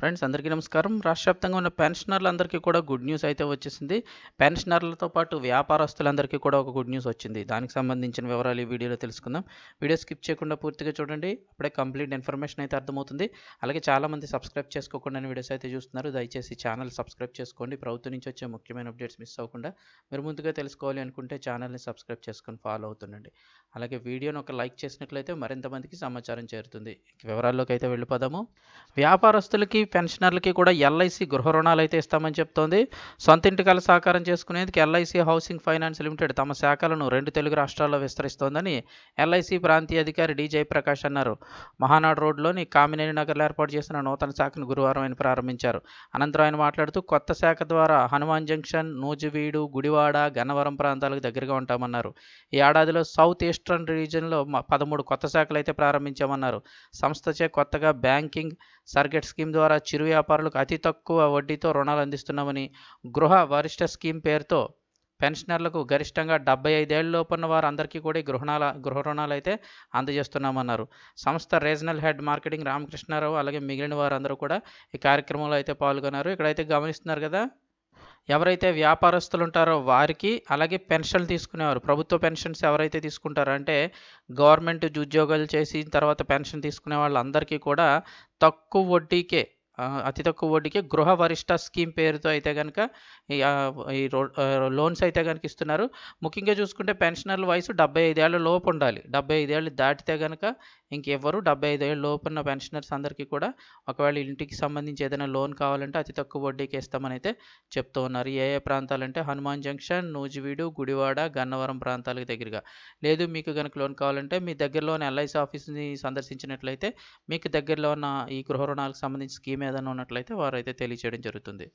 Friends అందరికీ నమస్కారం. రాష్ట్ర వ్యాప్తంగా ఉన్న పెన్షనర్లందరికీ కూడా గుడ్ న్యూస్ అయితే వచ్చేసింది. పెన్షనర్లతో పాటు వ్యాపారస్తులందరికీ కూడా ఒక గుడ్ న్యూస్ వచ్చింది. దానికి సంబంధించిన వివరాలు ఈ వీడియోలో తెలుసుకుందాం. వీడియో స్కిప్ చేయకుండా పూర్తిగా చూడండి. అప్పుడే కంప్లీట్ ఇన్ఫర్మేషన్ అయితే అర్థమవుతుంది. అలాగే చాలామంది సబ్స్క్రైబ్ చేసుకోకుండా వీడియోస్ అయితే చూస్తున్నారు. దయచేసి ఛానల్ సబ్స్క్రైబ్ చేసుకోండి. ప్రభుత్వం నుంచి వచ్చే ముఖ్యమైన అప్డేట్స్ మిస్ అవ్వకుండా మీరు ముందుగా తెలుసుకోవాలి అనుకుంటే ఛానల్ని సబ్స్క్రైబ్ చేసుకొని ఫాలో అవుతుండండి. అలాగే వీడియోని ఒక లైక్ చేసినట్లయితే మరింత మందికి సమాచారం చేరుతుంది. వివరాల్లోకి అయితే వెళ్ళిపోదాము. వ్యాపారస్తులకి పెన్షనర్లకి కూడా ఎల్ఐసి గృహ రుణాలు అయితే ఇస్తామని చెప్తోంది. సొంత ఇంటి కల చేసుకునేందుకు ఎల్ఐసి హౌసింగ్ ఫైనాన్స్ లిమిటెడ్ తమ శాఖలను రెండు తెలుగు రాష్ట్రాల్లో విస్తరిస్తోందని ఎల్ఐసి ప్రాంతీయ అధికారి డి జయప్రకాష్ అన్నారు. మహానాడు రోడ్లోని కామినేని నగర్లో ఏర్పాటు చేసిన నూతన శాఖను గురువారం ఆయన ప్రారంభించారు. అనంతరం ఆయన మాట్లాడుతూ కొత్త శాఖ ద్వారా హనుమాన్ జంక్షన్ నూజివీడు గుడివాడ గన్నవరం ప్రాంతాలకు దగ్గరగా ఉంటామన్నారు. ఈ ఏడాదిలో సౌత్ ఈస్టర్న్ రీజియన్లో పదమూడు కొత్త శాఖలు అయితే ప్రారంభించామన్నారు. సంస్థచే కొత్తగా బ్యాంకింగ్ సర్గెట్ స్కీమ్ ద్వారా చిరు వ్యాపారులకు అతి తక్కువ వడ్డీతో రుణాలు అందిస్తున్నామని గృహ వరిష్ట స్కీమ్ పేరుతో పెన్షనర్లకు గరిష్టంగా డెబ్బై ఐదేళ్ళ లోపున్న వారందరికీ కూడా గృహణాల గృహ రుణాలు అయితే అందజేస్తున్నామన్నారు. సంస్థ రీజనల్ హెడ్ మార్కెటింగ్ రామకృష్ణారావు అలాగే మిగిలిన వారందరూ కూడా ఈ కార్యక్రమంలో అయితే పాల్గొన్నారు. ఇక్కడైతే గమనిస్తున్నారు కదా ఎవరైతే వ్యాపారస్తులు ఉంటారో వారికి అలాగే పెన్షన్లు తీసుకునేవారు. ప్రభుత్వ పెన్షన్స్ ఎవరైతే తీసుకుంటారో అంటే గవర్నమెంట్ ఉద్యోగాలు చేసి తర్వాత పెన్షన్ తీసుకునే వాళ్ళందరికీ కూడా తక్కువ వడ్డీకే అతి తక్కువ వడ్డీకే గృహ వరిష్ట స్కీమ్ పేరుతో అయితే కనుక ఈ ఈ లోన్స్ అయితే కనుక ఇస్తున్నారు. ముఖ్యంగా చూసుకుంటే పెన్షనర్ల వయసు డెబ్బై ఐదేళ్ళ లోపు ఉండాలి. డెబ్బై ఐదేళ్ళు దాటితే కనుక ఇంకెవ్వరు డెబ్బై ఐదేళ్ళ లోపు ఉన్న పెన్షనర్స్ అందరికీ కూడా ఒకవేళ ఇంటికి సంబంధించి ఏదైనా లోన్ కావాలంటే అతి తక్కువ వడ్డీకి ఇస్తామని అయితే చెప్తూ ఉన్నారు. ఏ ఏ ప్రాంతాలంటే హనుమాన్ జంక్షన్ నూజివీడు గుడివాడ గన్నవరం ప్రాంతాలకు దగ్గరగా. లేదు మీకు కనుక లోన్ కావాలంటే మీ దగ్గరలోని ఎల్ఐసి ఆఫీస్ని సందర్శించినట్లయితే మీకు దగ్గరలో ఉన్న ఈ గృహ రుణాలకు సంబంధించి స్కీమ్ ఏదైనా ఉన్నట్లయితే వారైతే తెలియచేయడం జరుగుతుంది.